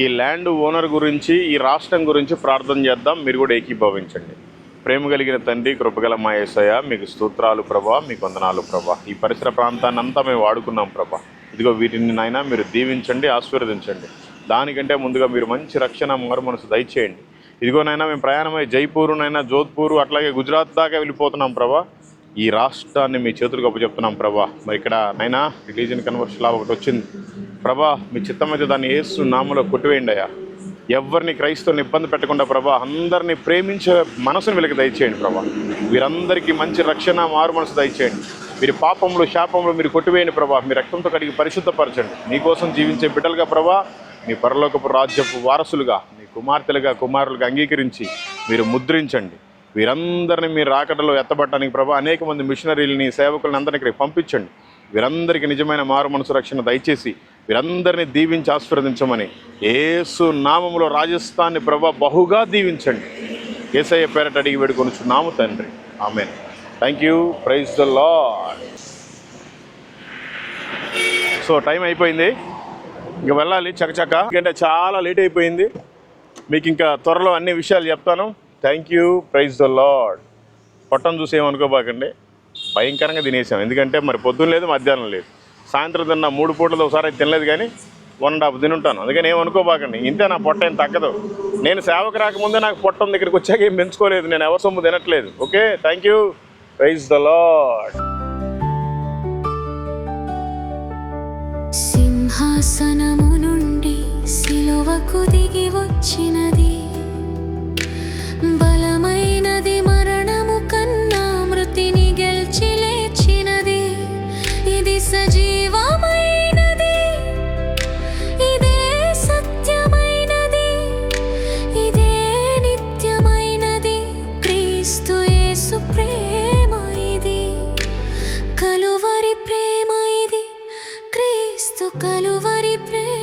ఈ land owner గురించి ఈ రాష్ట్రం గురించి ప్రార్థన చేద్దాం. మీరు కూడా ఏకీభవించండి. ప్రేమ కలిగిన తండ్రి కృపగల మాయేసయ్య మీకు స్తోత్రాలు ప్రభా మీకు వందనాలు ప్రభా. ఈ పరిసర ప్రాంతాన్ని అంతా మేము వాడుకున్నాం ప్రభా. ఇదిగో వీటిని నాయన మీరు దీవించండి ఆశీర్వదించండి. దానికంటే ముందుగా మీరు మంచి రక్షణ మారు మనసు దయచేయండి. ఇదిగోనైనా మేము ప్రయాణమై జైపూరునైనా జోధ్పూర్ అట్లాగే గుజరాత్ దాకా వెళ్ళిపోతున్నాం ప్రభా. ఈ రాష్ట్రాన్ని మీ చేతులకు అప్పచెప్తున్నాం ప్రభా. మరి ఇక్కడ నైనా రిలీజియన్ కన్వర్షన్ లా ఒకటి వచ్చింది. ప్రభా మీ చిత్తమైతే దాన్ని ఏసు నామలో కొట్టివేయండి అయ్యా. ఎవరిని క్రైస్తవుని ఇబ్బంది పెట్టకుండా ప్రభా అందరినీ ప్రేమించే మనసును వీళ్ళకి దయచేయండి ప్రభా. వీరందరికీ మంచి రక్షణ మారు మనసు దయచేయండి. మీరు పాపంలో శాపంలో మీరు కొట్టివేయండి ప్రభా. మీ రక్తంతో కడిగి పరిశుద్ధపరచండి. మీకోసం జీవించే బిడ్డలుగా ప్రభా మీ పరలోకపు రాజ్యపు వారసులుగా మీ కుమార్తెలుగా కుమారులుగా అంగీకరించి మీరు ముద్రించండి. వీరందరిని మీ రాకడలో ఎత్తబట్టడానికి ప్రభా అనేక మంది మిషనరీలని సేవకులను అందరినీ ఇక్కడికి పంపించండి. వీరందరికీ నిజమైన మారు మనసు రక్షణ దయచేసి వీరందరినీ దీవించి ఆశీర్వదించమని ఏసు నామములో రాజస్థాన్ని ప్రభా బహుగా దీవించండి. ఏసయ్య పేరట అడిగి వేడుకొనుచున్నాము తండ్రి. ఆమె thank you praise the Lord so time అయిపోయింది. ఇంక వెళ్ళాలి చకచక. ఎందుకంటే చాలా లేట్ అయిపోయింది. మీకు ఇంకా త్వరలో అన్ని విషయాలు చెప్తాను. Thank you praise the Lord పొట్టం చూసి ఏమనుకోబాకండి? భయంకరంగా తినేసాం. ఎందుకంటే మరి పొద్దున్న లేదు మధ్యాహ్నం లేదు. సాయంత్రం తిన్న మూడు పూటలు ఒకసారి తినలేదు కానీ వన్ అండ్ హాఫ్ తినుంటాను. అందుకని ఏమనుకోబాకండి ఇంతే నా పొట్ట ఏం తగ్గదు. నేను సేవకు రాకముందే నాకు పొట్టం దగ్గరికి వచ్చాక ఏం పెంచుకోలేదు. నేను ఎవరి సొమ్ము తినట్లేదు. Okay? Thank you praise the Lord సింహాసనము నుండి సిలువకు దిగి వచ్చిన క్రీస్తు కలువరి ప్రేమ